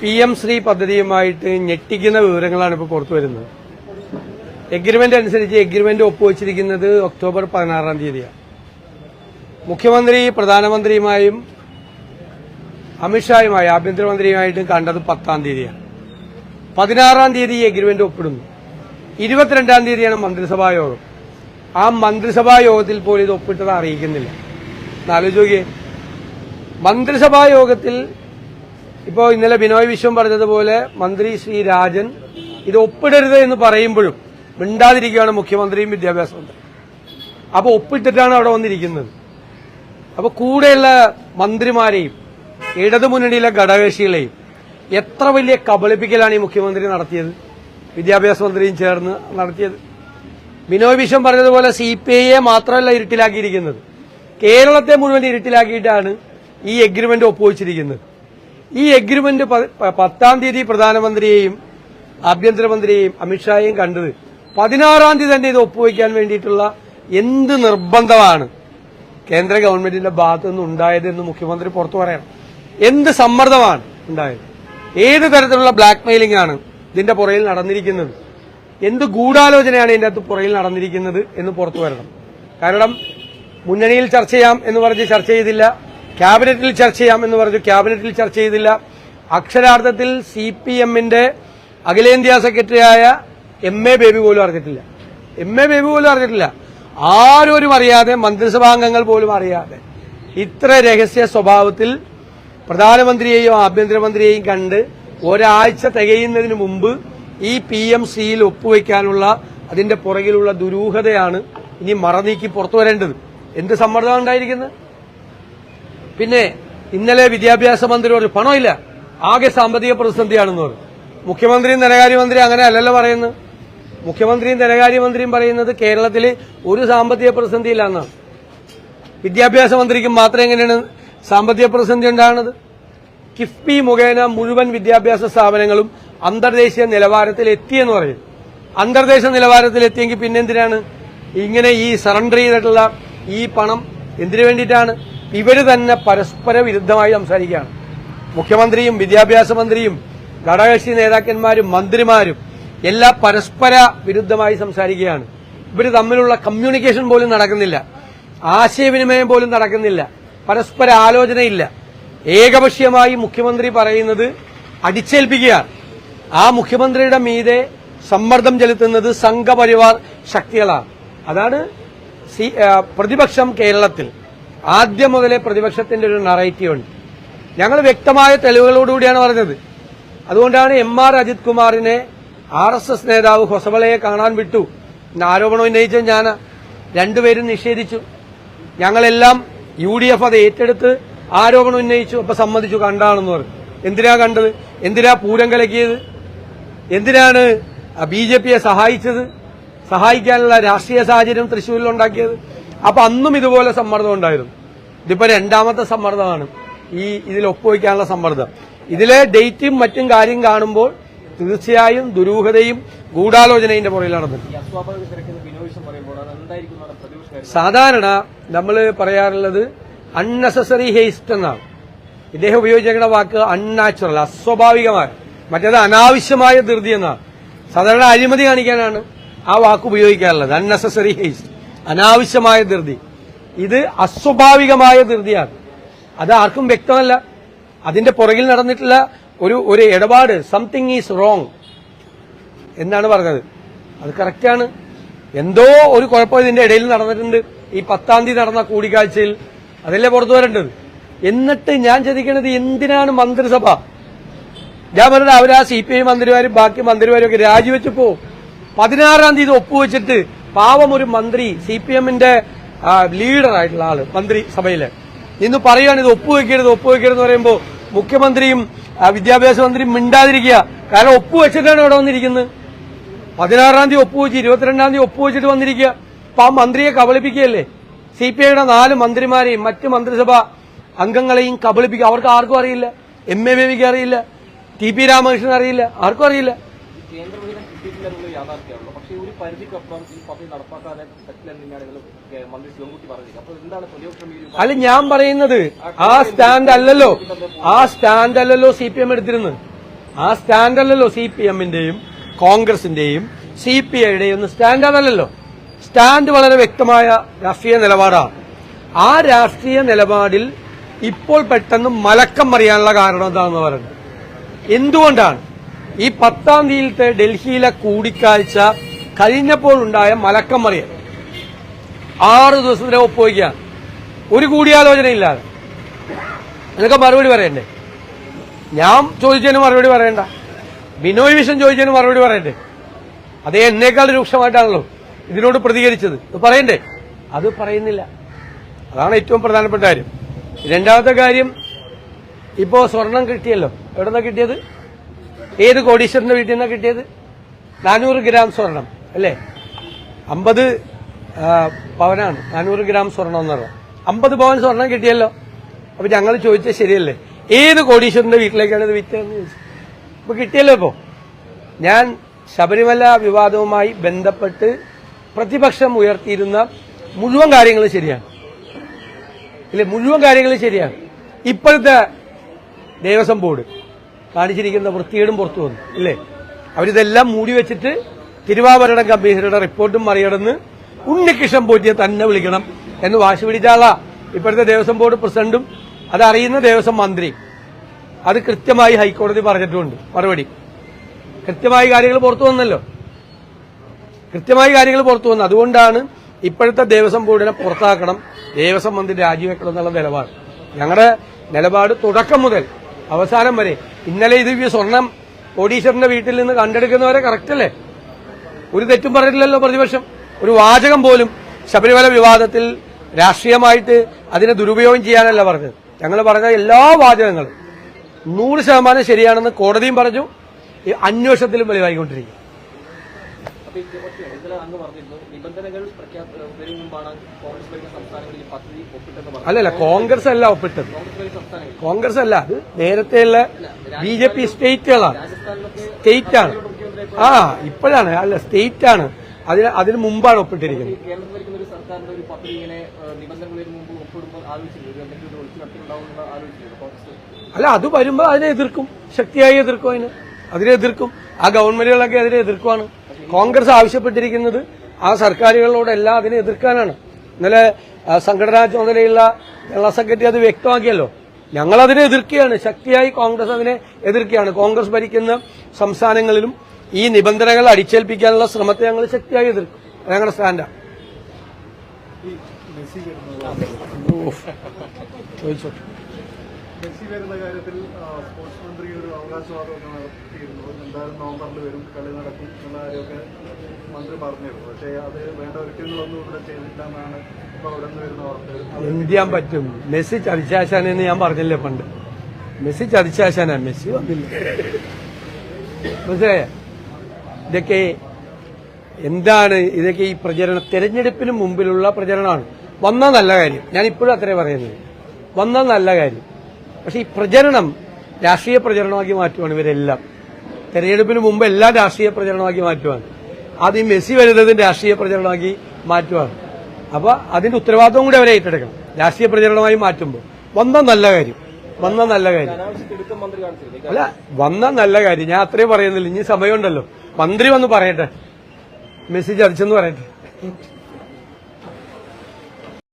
P M Shri പദ്ധതിയുമായിട്ട് ഞെട്ടിക്കുന്ന വിവരങ്ങളാണ് ഇപ്പോൾ പുറത്തു വരുന്നത്. എഗ്രിമെന്റ് അനുസരിച്ച് എഗ്രിമെന്റ് ഒപ്പുവച്ചിരിക്കുന്നത് ഒക്ടോബർ പതിനാറാം തീയതിയാണ്. മുഖ്യമന്ത്രി പ്രധാനമന്ത്രിയുമായും അമിത്ഷായുമായി ആഭ്യന്തരമന്ത്രിയുമായിട്ടും കണ്ടത് പത്താം തീയതിയാണ്. പതിനാറാം തീയതി ഈ എഗ്രിമെന്റ് ഒപ്പിടുന്നു. ഇരുപത്തിരണ്ടാം തീയതിയാണ് മന്ത്രിസഭാ യോഗം. ആ മന്ത്രിസഭാ യോഗത്തിൽ പോലും ഇത് ഒപ്പിട്ടത് അറിയിക്കുന്നില്ല. നോക്കിയേ. മന്ത്രിസഭാ യോഗത്തിൽ ഇപ്പോൾ ഇന്നലെ ബിനോയ് വിശ്വം പറഞ്ഞതുപോലെ മന്ത്രി ശ്രീ രാജൻ ഇത് ഒപ്പിടരുത് എന്ന് പറയുമ്പോഴും മിണ്ടാതിരിക്കുകയാണ് മുഖ്യമന്ത്രിയും വിദ്യാഭ്യാസ മന്ത്രി അപ്പോൾ ഒപ്പിട്ടിട്ടാണ് അവിടെ വന്നിരിക്കുന്നത്. അപ്പോൾ കൂടെയുള്ള മന്ത്രിമാരെയും ഇടതുമുന്നണിയിലെ ഘടകകക്ഷികളെയും എത്ര വലിയ കബളിപ്പിക്കലാണ് ഈ മുഖ്യമന്ത്രി നടത്തിയത്? വിദ്യാഭ്യാസ മന്ത്രിയും ചേർന്ന് നടത്തിയത്. ബിനോയ് വിശ്വം പറഞ്ഞതുപോലെ സി പി ഐയെ മാത്രമല്ല ഇരുട്ടിലാക്കിയിരിക്കുന്നത്. കേരളത്തെ മുഴുവൻ ഇരുട്ടിലാക്കിയിട്ടാണ് ഈ എഗ്രിമെന്റ് ഒപ്പുവച്ചിരിക്കുന്നത്. ഈ എഗ്രിമെന്റ് പത്താം തീയതി പ്രധാനമന്ത്രിയെയും ആഭ്യന്തരമന്ത്രിയെയും അമിത്ഷായെയും കണ്ടത് പതിനാറാം തീയതി തന്നെ ഇത് ഒപ്പുവയ്ക്കാൻ വേണ്ടിയിട്ടുള്ള എന്ത് നിർബന്ധമാണ്? കേന്ദ്ര ഗവൺമെന്റിന്റെ ഭാഗത്തു നിന്ന് ഉണ്ടായതെന്ന് മുഖ്യമന്ത്രി പുറത്തു പറയണം. എന്ത് സമ്മർദ്ദമാണ് ഉണ്ടായത്? ഏത് തരത്തിലുള്ള ബ്ലാക്ക് മെയിലിംഗ് ആണ് ഇതിന്റെ പുറയിൽ നടന്നിരിക്കുന്നത്? എന്ത് ഗൂഢാലോചനയാണ് ഇതിന്റെ അകത്ത് പുറയിൽ നടന്നിരിക്കുന്നത് എന്ന് പുറത്തു വരണം. കാരണം മുന്നണിയിൽ ചർച്ച ചെയ്യാം എന്ന് പറഞ്ഞ് ചർച്ച ചെയ്തില്ല. ക്യാബിനറ്റിൽ ചർച്ച ചെയ്യാം എന്ന് പറഞ്ഞു. ക്യാബിനറ്റിൽ ചർച്ച ചെയ്തില്ല. അക്ഷരാർത്ഥത്തിൽ സി പി എമ്മിന്റെ അഖിലേന്ത്യാ സെക്രട്ടറിയായ എം എ ബേബി പോലും അറിഞ്ഞിട്ടില്ല. എം എ ബേബി പോലും അറിഞ്ഞിട്ടില്ല. ആരോരും അറിയാതെ മന്ത്രിസഭാംഗങ്ങൾ പോലും അറിയാതെ ഇത്ര രഹസ്യ സ്വഭാവത്തിൽ പ്രധാനമന്ത്രിയെയും ആഭ്യന്തരമന്ത്രിയെയും കണ്ട് ഒരാഴ്ച തികയുന്നതിന് മുമ്പ് ഈ പി എം സിയിൽ ഒപ്പുവെക്കാനുള്ള അതിന്റെ പുറകിലുള്ള ദുരൂഹതയാണ് ഇനി മറനീക്കി പുറത്തു വരേണ്ടത്. എന്ത് സമ്മർദ്ദമാണ് ഉണ്ടായിരിക്കുന്നത്? പിന്നെ ഇന്നലെ വിദ്യാഭ്യാസ മന്ത്രി പറഞ്ഞു പണമില്ല. ആകെ സാമ്പത്തിക പ്രതിസന്ധിയാണെന്ന് പറഞ്ഞു. മുഖ്യമന്ത്രിയും ധനകാര്യമന്ത്രി അങ്ങനെ അല്ലല്ലോ പറയുന്നത് മുഖ്യമന്ത്രിയും ധനകാര്യമന്ത്രിയും പറയുന്നത് കേരളത്തിൽ ഒരു സാമ്പത്തിക പ്രതിസന്ധിയില്ല എന്നാണ്. വിദ്യാഭ്യാസ മന്ത്രിക്കും മാത്രം എങ്ങനെയാണ് സാമ്പത്തിക പ്രതിസന്ധി ഉണ്ടാകുന്നത്? കിഫ്ബി മുഖേന മുഴുവൻ വിദ്യാഭ്യാസ സ്ഥാപനങ്ങളും അന്തർദേശീയ നിലവാരത്തിൽ എത്തിയെന്ന് പറയും. അന്തർദേശീയ നിലവാരത്തിൽ എത്തിയെങ്കിൽ പിന്നെന്തിനാണ്? ഇങ്ങനെ ഈ സറണ്ടർ ചെയ്തിട്ടുള്ള ഈ പണം എന്തിനു വേണ്ടിയിട്ടാണ്? ഇവർ തന്നെ പരസ്പര വിരുദ്ധമായി സംസാരിക്കുകയാണ്. മുഖ്യമന്ത്രിയും വിദ്യാഭ്യാസ മന്ത്രിയും ഘടകകക്ഷി നേതാക്കന്മാരും മന്ത്രിമാരും എല്ലാം പരസ്പര വിരുദ്ധമായി സംസാരിക്കുകയാണ്. ഇവർ തമ്മിലുള്ള കമ്മ്യൂണിക്കേഷൻ പോലും നടക്കുന്നില്ല. ആശയവിനിമയം പോലും നടക്കുന്നില്ല. പരസ്പര ആലോചനയില്ല. ഏകപക്ഷീയമായി മുഖ്യമന്ത്രി പറയുന്നത് അടിച്ചേൽപ്പിക്കുകയാണ്. ആ മുഖ്യമന്ത്രിയുടെ മീതെ സമ്മർദ്ദം ചെലുത്തുന്നത് സംഘപരിവാർ ശക്തികളാണ്. അതാണ് പ്രതിപക്ഷം കേരളത്തിൽ. ആദ്യം മുതലേ പ്രതിപക്ഷത്തിന്റെ ഒരു നറേറ്റീവ് ഉണ്ട്. ഞങ്ങൾ വ്യക്തമായ തെളിവുകളോടുകൂടിയാണ് പറഞ്ഞത്. അതുകൊണ്ടാണ് എം ആർ അജിത് കുമാറിനെ ആർ എസ് എസ് നേതാവ് ഹൊസബളയെ കാണാൻ വിട്ടു. എന്ന ആരോപണം ഉന്നയിച്ച ഞാൻ രണ്ടുപേരും നിഷേധിച്ചു. ഞങ്ങളെല്ലാം യു ഡി എഫ് അത് ഏറ്റെടുത്ത് ആരോപണം ഉന്നയിച്ചു അപ്പൊ സമ്മതിച്ചു. കണ്ടാണെന്ന് പറഞ്ഞു. എന്തിനാ കണ്ടത്? എന്തിനാ പൂരം കലക്കിയത്? എന്തിനാണ് ബി ജെ പിയെ സഹായിച്ചത്? സഹായിക്കാനുള്ള രാഷ്ട്രീയ സാഹചര്യം തൃശൂരിൽ ഉണ്ടാക്കിയത്? അപ്പൊ അന്നും ഇതുപോലെ സമ്മർദ്ദം ഉണ്ടായിരുന്നു. ഇതിപ്പോ രണ്ടാമത്തെ സമ്മർദ്ദമാണ്. ഈ ഇതിൽ ഒപ്പുവയ്ക്കാനുള്ള സമ്മർദ്ദം. ഇതിലെ ഡേറ്റും മറ്റും കാര്യം കാണുമ്പോൾ തീർച്ചയായും ദുരൂഹതയും ഗൂഢാലോചനയുടെ പുറകിൽ നടന്നു സാധാരണ നമ്മൾ പറയാറുള്ളത് അൺനെസസറി ഹേസ്റ്റ് എന്നാണ്. ഇദ്ദേഹം ഉപയോഗിച്ചിരിക്കുന്ന വാക്ക് അൺനാച്ചുറൽ അസ്വാഭാവികമായ മറ്റേത് അനാവശ്യമായ ധൃതി എന്നാണ്. സാധാരണ അഴിമതി കാണിക്കാനാണ് ആ വാക്ക് ഉപയോഗിക്കാറുള്ളത്. അൺനെസസറി ഹേസ്റ്റ് അനാവശ്യമായ ധൃതി. ഇത് അസ്വാഭാവികമായ ധൃതിയാണ്. അത് ആർക്കും വ്യക്തമല്ല. അതിന്റെ പുറകിൽ നടന്നിട്ടുള്ള ഒരു ഒരു ഇടപാട് സംതിങ് ഈസ് റോങ് എന്നാണ് പറഞ്ഞത്. അത് കറക്റ്റാണ് എന്തോ ഒരു കുഴപ്പം ഇതിന്റെ ഇടയിൽ നടന്നിട്ടുണ്ട്. ഈ പത്താം തീയതി നടന്ന കൂടിക്കാഴ്ചയിൽ അതല്ലേ പുറത്തു വരേണ്ടത്? എന്നിട്ട് ഞാൻ ചിന്തിക്കുന്നത് എന്തിനാണ് മന്ത്രിസഭ? ഞാൻ പറഞ്ഞത് അവരാ സി പി ഐ മന്ത്രിമാരും ബാക്കി മന്ത്രിമാരും ഒക്കെ രാജിവെച്ചപ്പോ പതിനാറാം തീയതി ഒപ്പുവെച്ചിട്ട് പാവം ഒരു മന്ത്രി സി പി എമ്മിന്റെ ലീഡറായിട്ടുള്ള ആൾ മന്ത്രിസഭയിൽ ഇന്ന് പറയുകയാണ് ഇത് ഒപ്പുവെക്കരുത് ഒപ്പുവെക്കരുത് എന്ന് പറയുമ്പോൾ മുഖ്യമന്ത്രിയും വിദ്യാഭ്യാസ മന്ത്രിയും മിണ്ടാതിരിക്കുക. കാരണം ഒപ്പുവെച്ചിട്ടാണ് ഇവിടെ വന്നിരിക്കുന്നത്. പതിനാറാം തീയതി ഒപ്പുവെച്ച് ഇരുപത്തിരണ്ടാം തീയതി ഒപ്പുവെച്ചിട്ട് വന്നിരിക്കുക. അപ്പൊ ആ മന്ത്രിയെ കബളിപ്പിക്കുകയല്ലേ? സി പി ഐയുടെ നാല് മന്ത്രിമാരെയും മറ്റ് മന്ത്രിസഭ അംഗങ്ങളെയും കബളിപ്പിക്കുക. അവർക്ക് ആർക്കും അറിയില്ല. എം എ ബേബിക്ക് അറിയില്ല. ടി പി രാമകൃഷ്ണൻ അറിയില്ല. ആർക്കും അറിയില്ല. പരിധിക്കപ്പുറം ഈ പദ്ധതി നടപ്പാക്കാതെ മന്ത്രി ശിവൻകുട്ടി പറഞ്ഞത് അപ്പോൾ എന്താണ് പ്രതിപക്ഷം അല്ല ഞാൻ പറയുന്നത് ആ സ്റ്റാൻഡ് അല്ലല്ലോ ആ സ്റ്റാൻഡ് അല്ലല്ലോ സി പി എം എടുത്തിരുന്നത്. ആ സ്റ്റാൻഡ് അല്ലല്ലോ സി പി എമ്മിന്റെയും കോൺഗ്രസിന്റെയും സി പി ഐയുടെയും ഒന്നും സ്റ്റാൻഡ് അതല്ലല്ലോ സ്റ്റാൻഡ് വളരെ വ്യക്തമായ രാഷ്ട്രീയ നിലപാടാണ്. ആ രാഷ്ട്രീയ നിലപാടിൽ ഇപ്പോൾ പെട്ടെന്ന് മലക്കം മറിയാനുള്ള കാരണം എന്താണെന്ന് പറയുന്നത്. എന്തുകൊണ്ടാണ്? ഈ പത്താം തീയതിയിലത്തെ ഡൽഹിയിലെ കൂടിക്കാഴ്ച കഴിഞ്ഞപ്പോൾ ഉണ്ടായ മലക്കം മറിയൽ ആറ് ദിവസത്തിനെ ഒപ്പുവയ്ക്കുക. ഒരു കൂടിയാലോചനയില്ലാതെ. നിനക്ക് മറുപടി പറയണ്ടേ? ഞാൻ ചോദിച്ചതിന് മറുപടി പറയണ്ട. ബിനോയ് വിഷൻ ചോദിച്ചതിന് മറുപടി പറയണ്ടേ? അതേ എന്നേക്കാൾ രൂക്ഷമായിട്ടാണല്ലോ ഇതിനോട് പ്രതികരിച്ചത്. ഇത് പറയണ്ടേ? അത് പറയുന്നില്ല. അതാണ് ഏറ്റവും പ്രധാനപ്പെട്ട കാര്യം. രണ്ടാമത്തെ കാര്യം ഇപ്പോ സ്വർണം കിട്ടിയല്ലോ. എവിടെ നിന്നാണ് കിട്ടിയത്? ഏത് കോടീശ്വരന്റെ വീട്ടിൽ നിന്നാണ് കിട്ടിയത്? നാനൂറ് ഗ്രാം സ്വർണം. അല്ലേ? അമ്പത് പവനാണ്. നാനൂറ് ഗ്രാം സ്വർണം എന്ന് പറഞ്ഞാൽ. അമ്പത് പവൻ സ്വർണം കിട്ടിയല്ലോ. അപ്പൊ ഞങ്ങൾ ചോദിച്ചത് ശരിയല്ലേ? ഏത് കോടീശ്വരന്റെ വീട്ടിലേക്കാണ് ഇത് വിറ്റതെന്ന് ചോദിച്ചു. അപ്പൊ കിട്ടിയല്ലോ ഇപ്പോ. ഞാൻ ശബരിമല വിവാദവുമായി ബന്ധപ്പെട്ട് പ്രതിപക്ഷം ഉയർത്തിയിരുന്ന മുഴുവൻ കാര്യങ്ങൾ ശരിയാണ്. ഇല്ല? മുഴുവൻ കാര്യങ്ങൾ ശരിയാണ്. ഇപ്പോഴത്തെ ദേവസ്വം ബോർഡ് കാണിച്ചിരിക്കുന്ന വൃത്തികേടും പുറത്തു വന്നു. ഇല്ലേ? അവരിതെല്ലാം മൂടി വെച്ചിട്ട് തിരുവാഭരണം കമ്മീഷനുടെ റിപ്പോർട്ടും മറികടന്ന് ഉണ്ണികൃഷ്ണൻ പോറ്റിയെ തന്നെ വിളിക്കണം എന്ന് വാശി പിടിച്ചാളാ ഇപ്പോഴത്തെ ദേവസ്വം ബോർഡ് പ്രസിഡന്റും അതറിയുന്ന ദേവസ്വം മന്ത്രി അത് കൃത്യമായി ഹൈക്കോടതി പറഞ്ഞിട്ടുണ്ട്. മറുപടി. കൃത്യമായി കാര്യങ്ങൾ പുറത്തു വന്നല്ലോ. കൃത്യമായി കാര്യങ്ങൾ പുറത്തു വന്നു. അതുകൊണ്ടാണ് ഇപ്പോഴത്തെ ദേവസ്വം ബോർഡിനെ പുറത്താക്കണം ദേവസ്വം മന്ത്രി രാജിവെക്കണം എന്നുള്ള നിലപാട്. ഞങ്ങളുടെ നിലപാട് തുടക്കം മുതൽ അവസാനം വരെ. ഇന്നലെ ഇത് സ്വർണം കോടീശ്വരന്റെ വീട്ടിൽ നിന്ന് കണ്ടെടുക്കുന്നവരെ കറക്റ്റ് അല്ലേ? ഒരു തെറ്റും പറഞ്ഞിട്ടില്ലല്ലോ പ്രതിപക്ഷം. ഒരു വാചകം പോലും ശബരിമല വിവാദത്തിൽ രാഷ്ട്രീയമായിട്ട് അതിനെ ദുരുപയോഗം ചെയ്യാനല്ല പറഞ്ഞത്. ഞങ്ങൾ പറഞ്ഞ എല്ലാ വാചകങ്ങളും നൂറ് ശതമാനം ശരിയാണെന്ന് കോടതിയും പറഞ്ഞു. അന്വേഷണത്തിലും വെളിവായിക്കൊണ്ടിരിക്കും. അല്ലല്ല കോൺഗ്രസ് അല്ല ഒപ്പിട്ടത്. കോൺഗ്രസ് അല്ല അത് നേരത്തെയുള്ള ബി ജെ പി സ്റ്റേറ്റുകളാണ്. രാജസ്ഥാനിലൊക്കെ സ്റ്റേറ്റ് ആണ് ആ ഇപ്പോഴാണ്. അല്ല സ്റ്റേറ്റ് ആണ് അതിന് അതിന് മുമ്പാണ് ഒപ്പിട്ടിരിക്കുന്നത്. അല്ല അത് വരുമ്പോൾ അതിനെ എതിർക്കും. ശക്തിയായി എതിർക്കും അതിന്. അതിനെ എതിർക്കും. ആ ഗവൺമെന്റുകളൊക്കെ അതിനെ എതിർക്കുവാണ്. കോൺഗ്രസ് ആവശ്യപ്പെട്ടിരിക്കുന്നത് ആ സർക്കാരുകളോടെല്ലാം അതിനെ എതിർക്കാനാണ്. ഇന്നലെ സംഘടനാ ചുമതലയുള്ള ജനറൽ സെക്രട്ടറി അത് വ്യക്തമാക്കിയല്ലോ. ഞങ്ങൾ അതിനെ എതിർക്കുകയാണ്. ശക്തിയായി കോൺഗ്രസ് അതിനെ എതിർക്കുകയാണ്. കോൺഗ്രസ് ഭരിക്കുന്ന സംസ്ഥാനങ്ങളിലും ഈ നിബന്ധനകൾ അടിച്ചേൽപ്പിക്കാനുള്ള ശ്രമത്തെ ഞങ്ങൾ ശക്തിയായി എതിർക്കും. ഞങ്ങളുടെ സ്റ്റാൻഡാണ് മെസ്സി വരുന്ന കാര്യത്തിൽ സ്പോർട്സ് മന്ത്രി ഒരു നടത്തിയിരുന്നു. എന്തായാലും നവംബറിൽ വരും കളി നടക്കും എന്നുള്ള കാര്യമൊക്കെ മന്ത്രി പറഞ്ഞിരുന്നു. പക്ഷേ അത് വേണ്ട ഒരുക്കങ്ങളൊന്നും ഇവിടെ ചെയ്തില്ല എന്നാണ് ഇപ്പൊ അവിടെ നിന്ന് വരുന്ന വാർത്തകൾ. എന്ത് ചെയ്യാൻ പറ്റും. മെസ്സി ചതിച്ചാശാനെന്ന് ഞാൻ പറഞ്ഞില്ലേ പണ്ട്? മെസ്സി ചതിച്ചാശാനാ? മെസ്സി വന്നില്ല? മനസ്സിലായ? ഇതൊക്കെ എന്താണ് ഇതൊക്കെ ഈ പ്രചരണം തെരഞ്ഞെടുപ്പിന് മുമ്പിലുള്ള പ്രചരണമാണ്. വന്ന നല്ല കാര്യം. ഞാൻ ഇപ്പോഴും അത്രേ പറയുന്നത്. വന്ന നല്ല കാര്യം. പക്ഷെ ഈ പ്രചരണം രാഷ്ട്രീയ പ്രചരണമാക്കി മാറ്റുവാണ് ഇവരെല്ലാം. തെരഞ്ഞെടുപ്പിന് മുമ്പ് എല്ലാം രാഷ്ട്രീയ പ്രചരണമാക്കി മാറ്റുവാണ്. അത് ഈ മെസ്സി വരുന്നതും രാഷ്ട്രീയ പ്രചരണമാക്കി മാറ്റുവാണ്. അപ്പോൾ അതിന്റെ ഉത്തരവാദിത്വം കൂടി അവരെ ഏറ്റെടുക്കണം. രാഷ്ട്രീയ പ്രചരണമായി മാറ്റുമ്പോൾ. വന്ന നല്ല കാര്യം. വന്ന നല്ല കാര്യം. അല്ല വന്ന നല്ല കാര്യം. ഞാൻ അത്രേ പറയുന്നില്ല. ഇനി സമയമുണ്ടല്ലോ. മന്ത്രി വന്ന് പറയട്ടെ. മെസ്സേജ് അടിച്ചെന്ന് പറയട്ടെ.